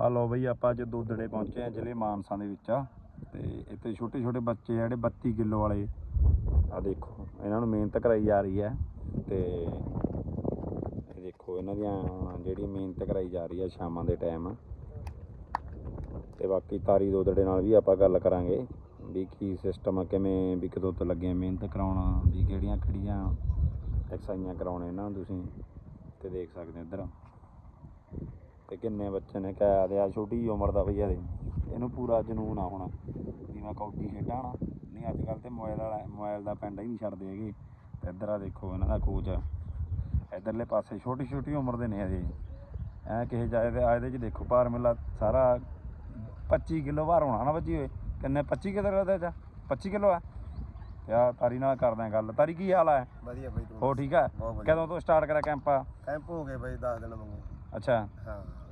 ਆ ਲਓ ਬਈ ਆਪਾਂ ਅੱਜ ਦੋਦੜੇ ਪਹੁੰਚੇ ਆ ਜ਼ਿਲ੍ਹੇ ਮਾਨਸਾ ਦੇ ਵਿੱਚ ਆ। ਤੇ ਇੱਥੇ ਛੋਟੇ ਛੋਟੇ ਬੱਚੇ ਆ ਜਿਹੜੇ 32 ਕਿਲੋ ਵਾਲੇ। ਆ ਦੇਖੋ, ਇਹਨਾਂ ਨੂੰ ਮਿਹਨਤ ਕਰਾਈ ਜਾ ਰਹੀ ਹੈ। ਤੇ ਇਹ ਦੇਖੋ, ਇਹਨਾਂ ਦੀਆਂ ਜਿਹੜੀ ਮਿਹਨਤ ਕਰਾਈ ਜਾ ਰਹੀ ਹੈ ਸ਼ਾਮਾਂ ਦੇ ਟਾਈਮ। ਤੇ ਬਾਕੀ ਤਾਰੀ ਦੋਦੜੇ ਨਾਲ ਵੀ ਆਪਾਂ ਗੱਲ ਕਰਾਂਗੇ ਵੀ ਕੀ ਸਿਸਟਮ ਆ, ਕਿਵੇਂ ਵੀ ਕਦੋਂ ਤੋਂ ਲੱਗੇ ਮਿਹਨਤ ਕਰਾਉਣਾ, ਵੀ ਕਿਹੜੀਆਂ ਕਿਹੜੀਆਂ ਐਕਸਰਸਾਈਜ਼ਾਂ ਕਰਾਉਣੇ ਇਹਨਾਂ ਨੂੰ ਤੁਸੀਂ ਤੇ ਦੇਖ ਸਕਦੇ ਇੱਧਰ। ਤੇ ਕਿੰਨੇ ਬੱਚੇ ਨੇ ਕਹਿਆ ਦੇ ਆ ਛੋਟੀ ਜਿਹੀ ਉਮਰ ਦਾ ਭਈਆ ਦੇ ਇਹਨੂੰ ਪੂਰਾ ਜਨੂਨ ਆ ਹੁਣ ਵੀ ਮੈਂ ਕੌਡੀ ਖੇਡਾਂ ਨਾ। ਨਹੀਂ ਅੱਜ ਕੱਲ ਤੇ ਮੋਬਾਈਲ ਵਾਲਾ ਮੋਬਾਈਲ ਦਾ ਪੈਂਡਾ ਹੀ ਨਹੀਂ ਛੱਡਦੇ ਹੈਗੇ। ਤੇ ਇੱਧਰ ਆ ਦੇਖੋ ਇਹਨਾਂ ਦਾ ਕੋਚ ਇੱਧਰਲੇ ਪਾਸੇ ਛੋਟੀ ਛੋਟੀ ਉਮਰ ਦੇ ਨੇ ਅਜੇ ਐ ਕਿਸੇ ਜਾਏ ਤੇ ਆ ਇਹਦੇ ਚ ਦੇਖੋ ਭਾਰ ਮੇਲਾ ਸਾਰਾ 25 ਕਿਲੋ ਭਾਰ ਹੋਣਾ ਨਾ ਬੱਜੀ ਓਏ। ਕਿੰਨੇ 25 ਕਿਲੋ ਦਾ ਚ? 25 ਕਿਲੋ ਆ? ਤੇ ਆ ਤਾਰੀ ਨਾਲ ਕਰਦੇ ਆ ਗੱਲ। ਤਾਰੀ ਕੀ ਹਾਲ ਹੈ ਵਧੀਆ ਬਈ ਤੂੰ ਹੋ ਠੀਕ ਵਧੀਆ। ਕਦੋਂ ਤੋਂ ਸਟਾਰਟ ਕਰਿਆ ਕੈਂਪ ਕੈਂਪ ਹੋ ਗਏ ਬਈ 10 ਦਿਨ ਮੰਗੂ ਅੱਛਾ। ਹਾਂ।